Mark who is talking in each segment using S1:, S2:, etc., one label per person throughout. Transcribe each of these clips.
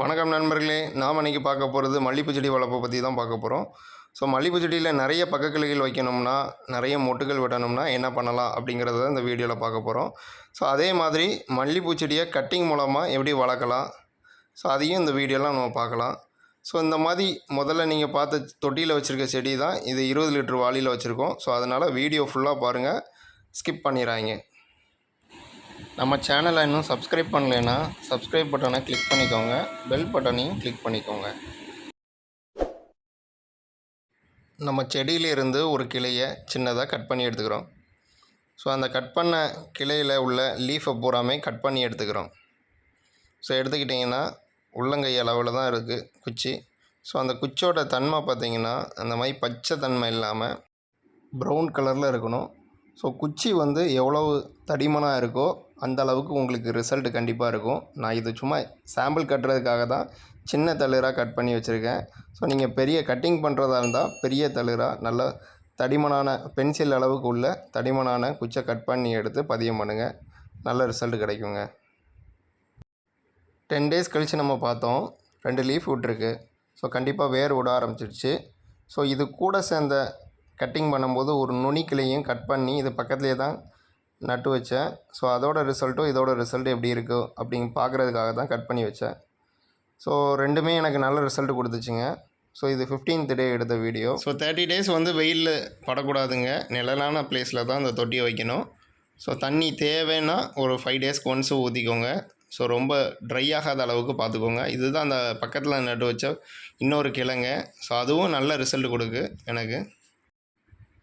S1: வணக்கம் நண்பர்களே. நாம் இன்றைக்கி பார்க்க போகிறது மல்லிகைப்பூ செடி வளர்ப்பை பற்றி தான் பார்க்க போகிறோம் ஸோ மல்லிப்பூ செடியில் நிறைய பக்கக்கிளைகள் வைக்கணும்னா நிறைய மொட்டுகள் விடணும்னா என்ன பண்ணலாம் அப்படிங்கிறத இந்த வீடியோவில் பார்க்க போகிறோம் ஸோ அதே மாதிரி மல்லிகைப்பூ செடியை கட்டிங் மூலமாக எப்படி வளர்க்கலாம்? ஸோ அதையும் இந்த வீடியோலாம் நம்ம பார்க்கலாம். ஸோ இந்த மாதிரி முதல்ல நீங்கள் பார்த்த தொட்டியில் வச்சுருக்க செடி தான். இது இருபது லிட்டர் வாளியில் வச்சுருக்கோம். ஸோ அதனால் வீடியோ ஃபுல்லாக பாருங்கள் ஸ்கிப் பண்ணிடுறாங்க நம்ம சேனலை இன்னும் சப்ஸ்கிரைப் பண்ணலைன்னா சப்ஸ்கிரைப் பட்டனை கிளிக் பண்ணிக்கோங்க. பெல் பட்டனையும் கிளிக் பண்ணிக்கோங்க. நம்ம செடியிலிருந்து ஒரு கிளையை சின்னதாக கட் பண்ணி எடுத்துக்கிறோம். ஸோ அந்த கட் பண்ண கிளையில் உள்ள லீஃபை பூராமே கட் பண்ணி எடுத்துக்கிறோம். ஸோ எடுத்துக்கிட்டிங்கன்னா உள்ளங்கை அளவில் தான் இருக்குது குச்சி. ஸோ அந்த குச்சியோட தன்மை பார்த்திங்கன்னா அந்த மாதிரி பச்சை தன்மை இல்லாமல் ப்ரௌன் கலரில் இருக்கணும். ஸோ குச்சி வந்து எவ்வளவு தடிமனாக இருக்கோ அந்த அளவுக்கு உங்களுக்கு ரிசல்ட் கண்டிப்பாக இருக்கும். நான் இது சும்மா சாம்பிள் கட்டுறதுக்காக தான் சின்ன தளிராக கட் பண்ணி வச்சுருக்கேன். ஸோ நீங்கள் பெரிய கட்டிங் பண்ணுறதா இருந்தால் பெரிய தளிராக நல்ல தடிமனான பென்சில் அளவுக்கு உள்ள தடிமனான குச்சை கட் பண்ணி எடுத்து பதியம் பண்ணுங்கள் நல்ல ரிசல்ட் கிடைக்குங்க. டென் டேஸ் கழித்து நம்ம பார்த்தோம். ரெண்டு லீஃப் விட்ருக்கு ஸோ கண்டிப்பாக வேர் விட ஆரம்பிச்சிடுச்சு ஸோ இது கூட சேர்ந்த கட்டிங் பண்ணும்போது ஒரு நுனிக்கிளையும் கட் பண்ணி இது பக்கத்துலேயே தான் நட்டு வச்சேன். ஸோ அதோட ரிசல்ட்டும் இதோட ரிசல்ட் எப்படி இருக்குது அப்படின்னு பார்க்குறதுக்காக தான் கட் பண்ணி வச்சேன். ஸோ ரெண்டுமே எனக்கு நல்ல ரிசல்ட் கொடுத்துச்சுங்க. ஸோ இது ஃபிஃப்டீன்த் டே எடுத்த வீடியோ ஸோ தேர்ட்டி டேஸ் வந்து வெயிலில் படக்கூடாதுங்க. நிழலான பிளேஸில் தான் அந்த தொட்டியை வைக்கணும். ஸோ தண்ணி தேவைன்னா ஒரு ஃபைவ் டேஸ்க்கு ஒன்ஸ் ஊற்றிக்கோங்க ஸோ ரொம்ப ட்ரை ஆகாத அளவுக்கு பார்த்துக்கோங்க இதுதான் அந்த பக்கத்தில் நட்டு வச்ச இன்னொரு கிழங்க. ஸோ அதுவும் நல்ல ரிசல்ட் கொடுக்கு எனக்கு.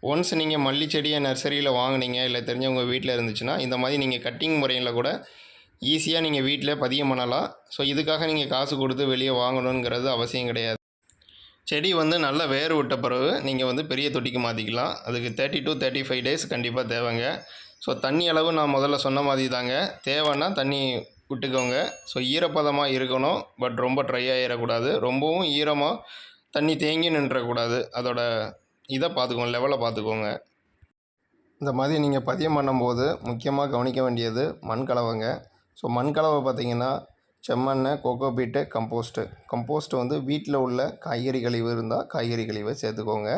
S1: ஒன்ஸ் நீங்கள் மல்லி செடியை நர்சரியில் வாங்கினீங்க இல்லை தெரிஞ்சவங்க வீட்டில் இருந்துச்சுன்னா இந்த மாதிரி நீங்கள் கட்டிங் முறையில் கூட ஈஸியாக நீங்கள் வீட்டில் பதியம் பண்ணலாம். ஸோ இதுக்காக நீங்கள் காசு கொடுத்து வெளியே வாங்கணுங்கிறது அவசியம் கிடையாது. செடி வந்து நல்லா வேர் விட்ட பிறகு நீங்கள் வந்து பெரிய தொட்டிக்கு மாற்றிக்கலாம் அதுக்கு thirty to thirty five days கண்டிப்பாக தேவைங்க. ஸோ தண்ணி அளவு நான் முதல்ல சொன்ன மாதிரி தாங்க. தேவைன்னா தண்ணி விட்டுக்கோங்க. ஸோ ஈரப்பதமாக இருக்கணும். பட் ரொம்ப ட்ரை ஆகிடக்கூடாது ரொம்பவும் ஈரமாக தண்ணி தேங்கி நின்றக்கூடாது. அதோட இதை பார்த்துக்கோங்க லெவலை பார்த்துக்கோங்க. இந்த மாதிரி நீங்கள் பதியம் பண்ணும்போது முக்கியமாக கவனிக்க வேண்டியது மண் கலவைங்க. ஸோ மண் கலவை பார்த்தீங்கன்னா செம்மண்ணெய் கொக்கோ பீட்டு கம்போஸ்ட்டு கம்போஸ்ட் வந்து வீட்டில் உள்ள காய்கறி கழிவு இருந்தால் காய்கறி கழிவை சேர்த்துக்கோங்க.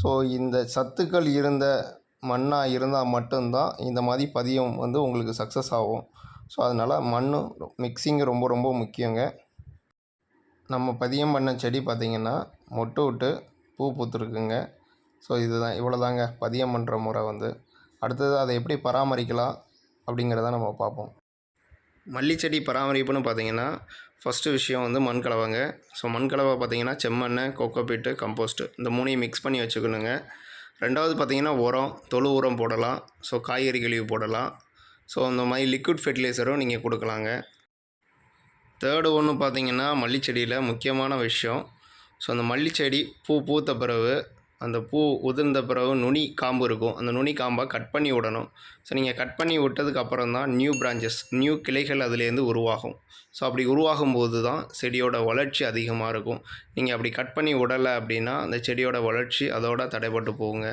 S1: ஸோ இந்த சத்துக்கள் இருந்த மண்ணாக இருந்தால் மட்டும்தான் இந்த மாதிரி பதியம் வந்து உங்களுக்கு சக்ஸஸ் ஆகும். ஸோ அதனால் மண் மிக்சிங் ரொம்ப ரொம்ப முக்கியங்க. நம்ம பதியம் பண்ண செடி பார்த்திங்கன்னா மொட்டு விட்டு பூ பூத்துருக்குங்க. ஸோ இதுதான். இவ்வளோ தாங்க பதியம் பண்ணுற முறை வந்து. அடுத்தது அதை எப்படி பராமரிக்கலாம் அப்படிங்கிறத நம்ம பார்ப்போம். மல்லி செடி பராமரிப்புன்னு பார்த்தீங்கன்னா ஃபஸ்ட்டு விஷயம் வந்து மண் கலவைங்க ஸோ மண் கலவை பார்த்தீங்கன்னா செம்மண்ணை கோகோபீட்டு கம்போஸ்ட்டு இந்த மூணையும் மிக்ஸ் பண்ணி வச்சுக்கணுங்க. ரெண்டாவது பார்த்தீங்கன்னா உரம் தொழு உரம் போடலாம். ஸோ காய்கறி கழிவு போடலாம். ஸோ அந்த மாதிரி லிக்விட் ஃபெர்டிலைசரும் நீங்கள் கொடுக்கலாங்க. தேர்டு ஒன்று பார்த்தீங்கன்னா மல்லிச்செடியில் முக்கியமான விஷயம். ஸோ அந்த மல்லிச்செடி பூ பூத்த பிறகு அந்த பூ உதிர்ந்த பிறகு நுனி காம்பு இருக்கும். அந்த நுனி காம்பை கட் பண்ணி விடணும். ஸோ நீங்கள் கட் பண்ணி விட்டதுக்கு அப்புறம் தான் நியூ பிரான்ச்சஸ் நியூ கிளைகள் அதுலேருந்து உருவாகும். ஸோ அப்படி உருவாகும் போது தான் செடியோட வளர்ச்சி அதிகமாக இருக்கும். நீங்கள் அப்படி கட் பண்ணி விடலை அப்படின்னா அந்த செடியோட வளர்ச்சி அதோட தடைப்பட்டு போகுங்க.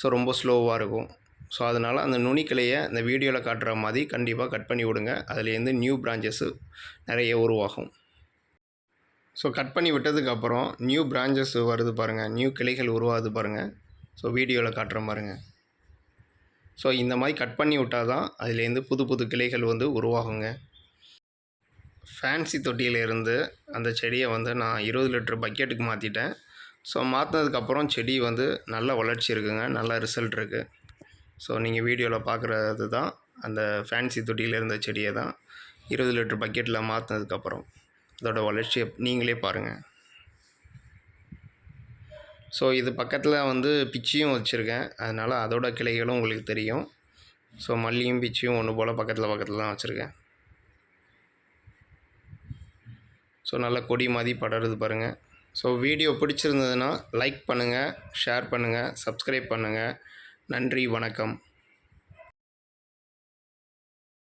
S1: ஸோ ரொம்ப ஸ்லோவாக இருக்கும். ஸோ அதனால் அந்த நுனிக்கிளையை இந்த வீடியோவில் காட்டுற மாதிரி கண்டிப்பாக கட் பண்ணி விடுங்க. அதுலேருந்து நியூ பிரான்ச்சஸ்ஸு நிறைய உருவாகும். ஸோ கட் பண்ணி விட்டதுக்கப்புறம் நியூ பிரான்ச்சஸ் வருது பாருங்கள் நியூ கிளைகள் உருவாகுது பாருங்கள் ஸோ வீடியோவில் காட்டுற பாருங்கள் ஸோ இந்த மாதிரி கட் பண்ணி விட்டால் தான் அதுலேருந்து புது புது கிளைகள் வந்து உருவாகுங்க. ஃபேன்சி தொட்டியிலேருந்து அந்த செடியை வந்து நான் இருபது லிட்டர் பக்கெட்டுக்கு மாற்றிட்டேன் ஸோ மாற்றினதுக்கப்புறம் செடி வந்து நல்ல வளர்ச்சி இருக்குங்க. நல்ல ரிசல்ட் இருக்குது ஸோ நீங்கள் வீடியோவில் பார்க்குறது தான் அந்த ஃபேன்சி தொட்டியில் இருந்த செடியை தான் இருபது லிட்டர் பக்கெட்டில் மாற்றினதுக்கப்புறம் இதோட வளர்ச்சியை நீங்களே பாருங்கள் ஸோ இது பக்கத்தில் வந்து பிச்சியும் வச்சுருக்கேன். அதனால் அதோட கிளைகளும் உங்களுக்கு தெரியும். ஸோ மல்லியும் பிச்சியும் ஒன்று போல் பக்கத்தில் பக்கத்தில் தான் வச்சுருக்கேன். ஸோ நல்ல கொடி மாதிரி படருது பாருங்கள் ஸோ வீடியோ பிடிச்சிருந்ததுன்னா லைக் பண்ணுங்கள் ஷேர் பண்ணுங்கள் சப்ஸ்கிரைப் பண்ணுங்கள் நன்றி வணக்கம்.